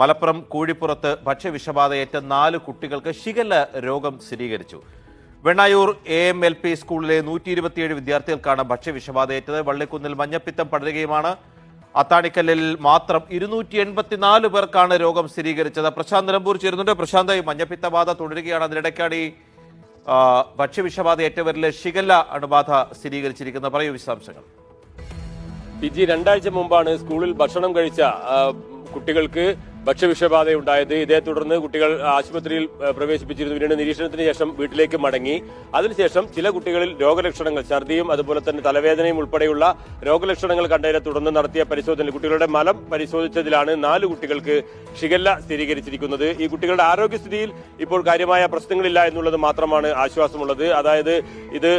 മലപ്പുറം കൂഴിപ്പുറത്ത് ഭക്ഷ്യവിഷബാധയേറ്റ നാല് കുട്ടികൾക്ക് ഷിഗല്ല രോഗം സ്ഥിരീകരിച്ചു. Vennayur A M L P സ്കൂളിലെ നൂറ്റി ഇരുപത്തിയേഴ് വിദ്യാർത്ഥികൾക്കാണ് ഭക്ഷ്യവിഷബാധയേറ്റത്. വള്ളിക്കുന്നിൽ മഞ്ഞപ്പിത്തം പടരുകയുമാണ്. അത്താണിക്കല്ലിൽ മാത്രം ഇരുന്നൂറ്റി എൺപത്തിനാല് പേർക്കാണ് രോഗം സ്ഥിരീകരിച്ചത്. പ്രശാന്ത് നിലമ്പൂർ ചേരുന്നുണ്ട്. പ്രശാന്ത് ഈ മഞ്ഞപ്പിത്ത ബാധ തുടരുകയാണ്. അതിനിടയ്ക്കാണ് ഈ ഭക്ഷ്യവിഷബാധ ഏറ്റവരിലെ ഷിഗല്ല അണുബാധ സ്ഥിരീകരിച്ചിരിക്കുന്നത്. പറയൂ വിശദാംശങ്ങൾ. പിജി രണ്ടാഴ്ച മുമ്പാണ് സ്കൂളിൽ ഭക്ഷണം കഴിച്ച കുട്ടികൾക്ക് ഭക്ഷ്യവിഷബാധയുണ്ടായത്. ഇതേ തുടർന്ന് കുട്ടികൾ ആശുപത്രിയിൽ പ്രവേശിപ്പിച്ചിരുന്നു. പിന്നീട് നിരീക്ഷണത്തിന് ശേഷം വീട്ടിലേക്ക് മടങ്ങി. അതിനുശേഷം ചില കുട്ടികളിൽ രോഗലക്ഷണങ്ങൾ ഛർദിയും അതുപോലെ തന്നെ തലവേദനയും ഉൾപ്പെടെയുള്ള രോഗലക്ഷണങ്ങൾ കണ്ടതിനെ തുടർന്ന് നടത്തിയ പരിശോധനയിൽ കുട്ടികളുടെ മലം പരിശോധിച്ചതിലാണ് നാല് കുട്ടികൾക്ക് ഷിഗല്ല സ്ഥിരീകരിച്ചിരിക്കുന്നത്. ഈ കുട്ടികളുടെ ആരോഗ്യസ്ഥിതിയിൽ ഇപ്പോൾ കാര്യമായ പ്രശ്നങ്ങളില്ല എന്നുള്ളത് മാത്രമാണ് ആശ്വാസമുള്ളത്. അതായത് ഇത്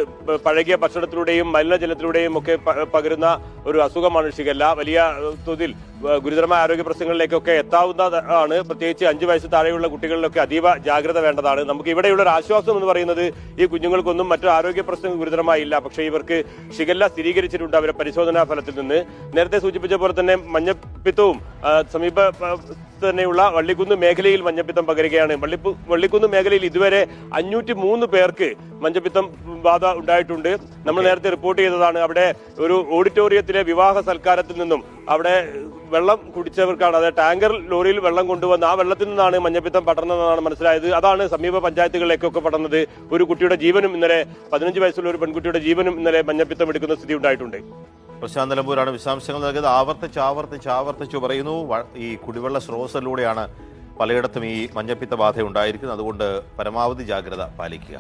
പഴകിയ ഭക്ഷണത്തിലൂടെയും മലിനജലത്തിലൂടെയും ഒക്കെ പകരുന്ന ഒരു അസുഖമാണ് ഷിഗല്ല വലിയ തോതിൽ ഗുരുതരമായ ആരോഗ്യ പ്രശ്നങ്ങളിലേക്കൊക്കെ എത്താവുന്നതാണ് പ്രത്യേകിച്ച് അഞ്ചു വയസ്സ് താഴെയുള്ള കുട്ടികളിലൊക്കെ അതീവ ജാഗ്രത വേണ്ടതാണ്. നമുക്ക് ഇവിടെയുള്ള ഒരു ആശ്വാസം എന്ന് പറയുന്നത് ഈ കുഞ്ഞുങ്ങൾക്കൊന്നും മറ്റു ആരോഗ്യ പ്രശ്നങ്ങൾ ഗുരുതരമായില്ല പക്ഷേ ഇവർക്ക് ഷിഗല്ല സ്ഥിരീകരിച്ചിട്ടുണ്ട് അവരുടെ പരിശോധനാ ഫലത്തിൽ നിന്ന്. നേരത്തെ സൂചിപ്പിച്ച പോലെ തന്നെ മഞ്ഞപ്പിത്തവും സമീപ തന്നെയുള്ള വള്ളിക്കുന്ന് മേഖലയിൽ മഞ്ഞപ്പിത്തം പകരുകയാണ്. വള്ളിപ്പു വള്ളിക്കുന്ന് മേഖലയിൽ ഇതുവരെ അഞ്ഞൂറ്റി മൂന്ന് പേർക്ക് മഞ്ഞപ്പിത്തം ബാധ ഉണ്ടായിട്ടുണ്ട്. നമ്മൾ നേരത്തെ റിപ്പോർട്ട് ചെയ്തതാണ്. അവിടെ ഒരു ഓഡിറ്റോറിയത്തിലെ വിവാഹ സൽക്കാരത്തിൽ നിന്നും അവിടെ വെള്ളം കുടിച്ചവർക്കാണ് അതായത് ടാങ്കർ ലോറിയിൽ വെള്ളം കൊണ്ടുവന്ന് ആ വെള്ളത്തിൽ നിന്നാണ് മഞ്ഞപ്പിത്തം പടർന്നതെന്നാണ് മനസ്സിലായത്. അതാണ് സമീപ പഞ്ചായത്തുകളിലേക്കൊക്കെ പടർന്നത്. ഒരു കുട്ടിയുടെ ജീവനും ഇന്നലെ പതിനഞ്ച് വയസ്സുള്ള ഒരു പെൺകുട്ടിയുടെ ജീവനും ഇന്നലെ മഞ്ഞപ്പിത്തം എടുക്കുന്ന സ്ഥിതി ഉണ്ടായിട്ടുണ്ട്. പ്രശാന്ത് നിലമ്പൂരാണ് വിശദാംശങ്ങൾ നൽകിയത്. ആവർത്തിച്ച് ആവർത്തിച്ച് ആവർത്തിച്ച് പറയുന്നു. ഈ കുടിവെള്ള സ്രോതസ്സിലൂടെയാണ് പലയിടത്തും ഈ മഞ്ഞപ്പിത്ത ബാധ ഉണ്ടായിരിക്കുന്നത് അതുകൊണ്ട് പരമാവധി ജാഗ്രത പാലിക്കുക.